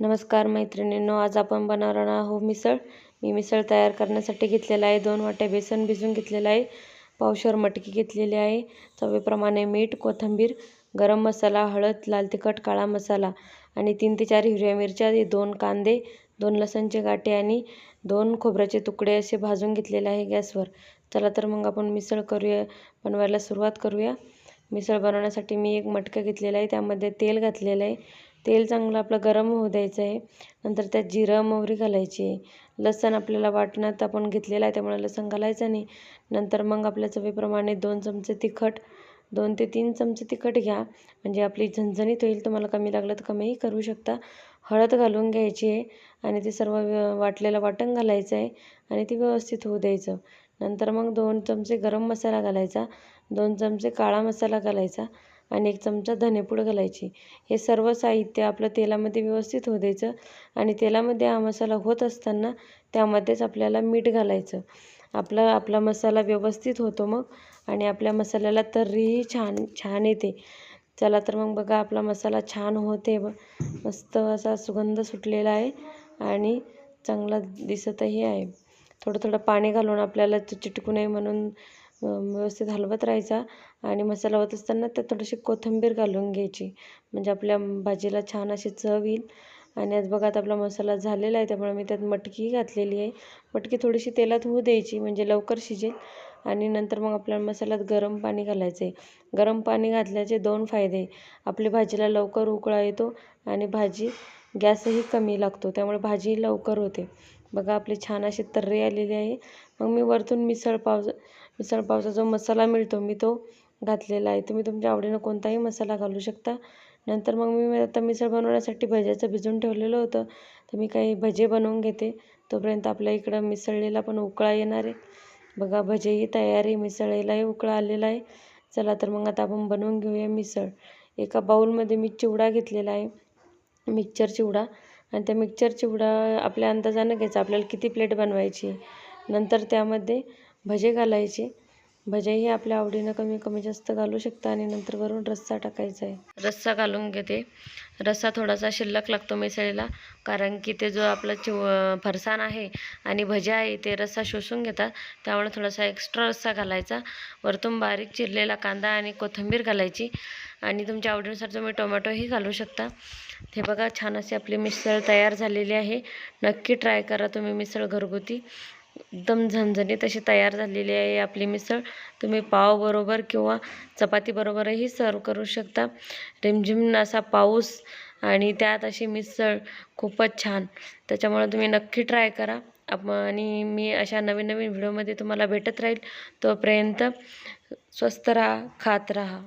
नमस्कार मैत्रिणींनो आज आपण बनवणार आहोत मिसळ. मी मिसळ तयार करण्यासाठी घेतलेला आहे. दोन वाट्या बेसन भिजून घेतलेलं आहे. पावशर मटकी घेतलेली आहे. चवीप्रमाणे मीठ कोथिंबीर गरम मसाला हळद लाल तिखट काळा मसाला आणि तीन ते चार हिरव्या मिरच्या दोन कांदे दोन लसणचे गाठे आणि दोन खोबऱ्याचे तुकडे असे भाजून घेतलेले आहे गॅसवर. चला तर मग आपण मिसळ करूया बनवायला सुरुवात करूया. मिसळ बनवण्यासाठी मी एक मटकं घेतलेला आहे. त्यामध्ये तेल घातलेलं आहे. तेल चांगलं आपलं गरम होऊ द्यायचं आहे नंतर त्यात जिरं मोहरी घालायची. आहे लसण आपल्याला वाटणात आपण घेतलेला आहे त्यामुळे लसण घालायचं नाही. नंतर मग आपल्या चवीप्रमाणे दोन चमचे तिखट दोन ते तीन चमचे तिखट घ्या. म्हणजे आपली झणझणीत होईल तुम्हाला कमी लागलं तर कमीही करू शकता. हळद घालून घ्यायची आहे आणि ते सर्व वाटलेलं वाटण घालायचं आहे आणि ती व्यवस्थित होऊ द्यायचं. नंतर मग दोन चमचे गरम मसाला घालायचा दोन चमचे काळा मसाला घालायचा. आणि एक चमचा धनेपूड घालायची. हे सर्व साहित्य आपलं तेलामध्ये व्यवस्थित होऊ द्यायचं आणि तेलामध्ये हा मसाला होत असताना त्यामध्येच आपल्याला मीठ घालायचं. आपला आपला मसाला व्यवस्थित होतो मग आणि आपल्या मसाल्याला तर्रीही छान छान येते. चला तर मग बघा आपला मसाला छान होते मस्त असा सुगंध सुटलेला आहे आणि चांगला दिसतही आहे. थोडं थोडं पाणी घालून आपल्याला चिटकू नये म्हणून व्यवस्थित हलवत राहायचा आणि मसाला होत असताना त्यात थोडीशी कोथिंबीर घालून घ्यायची. म्हणजे आपल्या भाजीला छान अशी चव येईल. आणि आज बघा आता आपला मसाला झालेला आहे त्यामुळे मी त्यात मटकी घातलेली आहे. मटकी थोडीशी तेलात होऊ द्यायची म्हणजे लवकर शिजेल. आणि नंतर मग आपल्या मसाल्यात गरम पाणी घालायचं आहे. गरम पाणी घातल्याचे दोन फायदे आपली भाजीला लवकर उकळा येतो आणि भाजी गॅसही कमी लागतो त्यामुळे भाजी लवकर होते. बघा आपली छान अशी तर्री आलेली आहे. मग मी वरतून मिसळ मिसळपावचा मिसळ जो मसाला मिळतो मी तो घातलेला आहे. तुम्ही तुमच्या आवडीनं कोणताही मसाला घालू शकता. नंतर मग मी आता मिसळ बनवण्यासाठी भज्याचं भिजून ठेवलेलं होतं. तर मी काही भजे बनवून घेते. तोपर्यंत आपल्या इकडं मिसळलेला पण उकळा येणार आहे. बघा भजेही तयार आहे. मिसळीलाही उकळा आलेला आहे. चला तर मग आता आपण बनवून घेऊया मिसळ. एका बाऊलमध्ये मी चिवडा घेतलेला आहे. मिक्सर चिवडा. आणि त्या मिक्सर चिवडा आपल्या अंदाजानं घ्यायचा. आपल्याला किती प्लेट बनवायची? नंतर त्यामध्ये भजे घालायचे. भजेही आपल्या आवडीनं कमी कमी जास्त घालू शकता आणि नंतर वरून रस्सा टाकायचा आहे. रस्सा घालून घेते. रस्सा थोडासा शिल्लक लागतो मिसळीला कारण की ते जो आपला चिव फरसाण आहे आणि भजे आहे ते रस्सा शोषून घेतात. त्यामुळे थोडासा एक्स्ट्रा रस्सा घालायचा. वरतून बारीक चिरलेला कांदा आणि कोथिंबीर घालायची. आणि तुमच्या आवडीनुसार तुम्ही टोमॅटोही घालू शकता. हे बघा छान अशी आपली मिसळ तयार झालेली आहे. नक्की ट्राय करा तुम्ही मिसळ घरगुती. एकदम झणझणीत अशी तयार झालेली आहे आपली मिसळ. तुम्ही पावबरोबर किंवा चपातीबरोबरही सर्व करू शकता. रिमझिम असा पाऊस आणि त्यात अशी मिसळ खूपच छान. त्याच्यामुळे तुम्ही नक्की ट्राय करा. आप आणि मी अशा नवीन नवीन व्हिडिओमध्ये तुम्हाला भेटत राहील. तोपर्यंत स्वस्त राहा खात राहा.